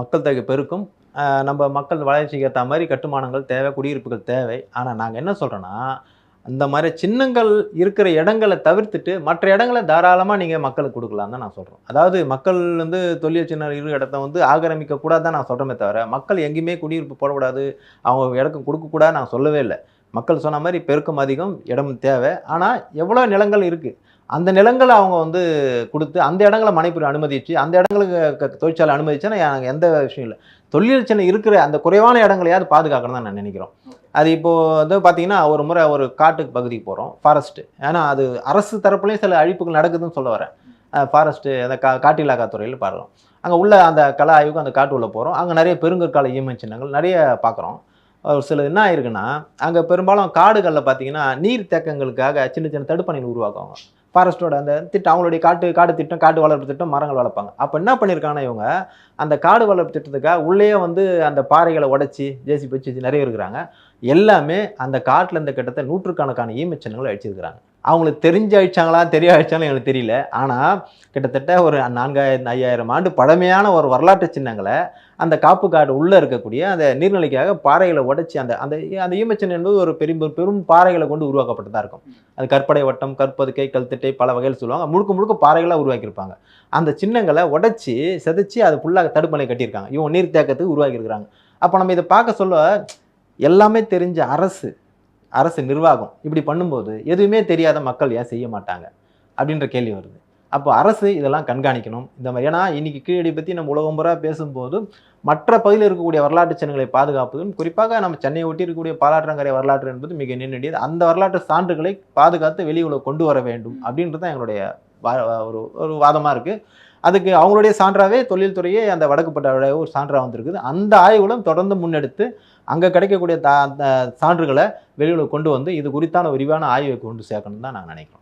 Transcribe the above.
மக்கள் தொகை பெருக்கும். நம்ம மக்கள் வளர்ச்சிக்கு ஏற்ற மாதிரி கட்டுமானங்கள் தேவை குடியிருப்புகள் தேவை. ஆனால் நாங்கள் என்ன சொல்கிறோன்னா அந்த மாதிரி சின்னங்கள் இருக்கிற இடங்களை தவிர்த்துட்டு மற்ற இடங்களை தாராளமாக நீங்கள் மக்களுக்கு கொடுக்கலாம் தான் நான் சொல்கிறோம் அதாவது மக்கள் வந்து தொழில் சின்ன இரு இடத்த வந்து ஆக்கிரமிக்கக்கூடாது தான் நான் சொல்கிறேமே தவிர மக்கள் எங்கேயுமே குடியிருப்பு போடக்கூடாது அவங்க இடக்கும் கொடுக்கக்கூடாது நான் சொல்லவே இல்லை. மக்கள் சொன்ன மாதிரி பெருக்கம் அதிகம் இடம் தேவை. ஆனால் எவ்வளோ நிலங்கள் இருக்குது அந்த நிலங்களை அவங்க வந்து கொடுத்து அந்த இடங்களை மனைப்புரி அனுமதிச்சு அந்த இடங்களுக்கு க- தொழிற்சாலை அனுமதிச்சேன்னா எனக்கு எந்த விஷயம் இல்லை. தொழில் இருக்கிற அந்த குறைவான இடங்களையாவது பாதுகாக்கணும் தான் நான் நினைக்கிறோம். அது இப்போது வந்து பார்த்தீங்கன்னா ஒரு முறை ஒரு காட்டுக்கு பகுதிக்கு போகிறோம் ஃபாரஸ்ட்டு ஏன்னா அது அரசு தரப்புலையும் சில அழிப்புகள் நடக்குதுன்னு சொல்ல வரேன். ஃபாரஸ்ட்டு அந்த கா காட்டு இலாக்கா துறையில் பாடுறோம் அங்கே உள்ள அந்த கலா ஆய்வுக்கு அந்த காட்டு உள்ளே போகிறோம் அங்கே நிறைய பெருங்கற்கால ஈமன் சின்னங்கள் நிறைய பார்க்குறோம் ஒரு சில என்ன ஆயிருக்குன்னா அங்கே பெரும்பாலும் காடுகளில் பார்த்தீங்கன்னா நீர் தேக்கங்களுக்காக சின்ன சின்ன தடுப்பணைகள் உருவாக்குவாங்க. ஃபாரஸ்ட்டோட அந்த திட்டம் அவங்களுடைய காட்டு காடு திட்டம் காட்டு வளர்ப்பு திட்டம் மரங்கள் வளர்ப்பாங்க. அப்போ என்ன பண்ணியிருக்காங்கன்னா இவங்க அந்த காடு வளர்ப்பு திட்டத்துக்காக உள்ளேயே வந்து அந்த பாறைகளை உடைச்சி ஜேசி வச்சு நிறைய இருக்கிறாங்க. எல்லாமே அந்த காட்டில் இருந்த கிட்டத்தட்ட நூற்றுக்கணக்கான ஈமச்சின்னங்களை அழிச்சிருக்கிறாங்க. அவங்களுக்கு தெரிஞ்சு அழிச்சாங்களா தெரிய அழிச்சாலும் எனக்கு தெரியல. ஆனால் கிட்டத்தட்ட ஒரு நான்காயிரம் ஐயாயிரம் ஆண்டு பழமையான ஒரு வரலாற்று சின்னங்களை அந்த காப்பு காடு உள்ளே இருக்கக்கூடிய அந்த நீர்நிலைக்காக பாறைகளை உடைச்சி அந்த அந்த அந்த ஈமச்சின்னம் என்பது ஒரு பெரும் பெரும் பாறைகளை கொண்டு உருவாக்கப்பட்டதாக இருக்கும். அது கற்படை வட்டம் கற்பதுக்கை கல்திட்டை பல வகையில் சொல்லுவாங்க. முழுக்க முழுக்க பாறைகளாக உருவாக்கியிருப்பாங்க. அந்த சின்னங்களை உடைச்சி செதைச்சி அது ஃபுல்லாக தடுப்பணை கட்டியிருக்காங்க. இவங்க நீர் தேக்கத்துக்கு உருவாக்கியிருக்கிறாங்க. அப்போ நம்ம இதை பார்க்க சொல்ல எல்லாமே தெரிஞ்ச அரசு அரசு நிர்வாகம் இப்படி பண்ணும்போது எதுவுமே தெரியாத மக்கள் ஏன் செய்ய மாட்டாங்க அப்படின்ற கேள்வி வருது. அப்போ அரசு இதெல்லாம் கண்காணிக்கணும். இந்த மாதிரி ஏன்னா இன்றைக்கி கீழடி பற்றி நம்ம உலகம் பூரா பேசும்போது மற்ற பகுதியில் இருக்கக்கூடிய வரலாற்று சின்னங்களை பாதுகாப்பதும் குறிப்பாக நம்ம சென்னையை ஒட்டி இருக்கக்கூடிய பாலாற்றங்கரை வரலாற்று என்பது மிக நின்றுடையது அந்த வரலாற்று சான்றுகளை பாதுகாத்து வெளியுலக கொண்டு வர வேண்டும் அப்படின்றது தான் எங்களுடைய வா- ஒரு ஒரு வாதமாக இருக்குது அதுக்கு அவங்களுடைய சான்றாகவே தொழில்துறையே அந்த வடக்குப்பட்ட ஒரு சான்றாக வந்திருக்குது. அந்த ஆய்வுகளும் தொடர்ந்து முன்னெடுத்து அங்கே கிடைக்கக்கூடிய தா அந்த சான்றுகளை வெளியில் கொண்டு வந்து இது குறித்தான விரிவான ஆய்வை கொண்டு சேர்க்கணும் தான் நாங்கள் நினைக்கிறோம்.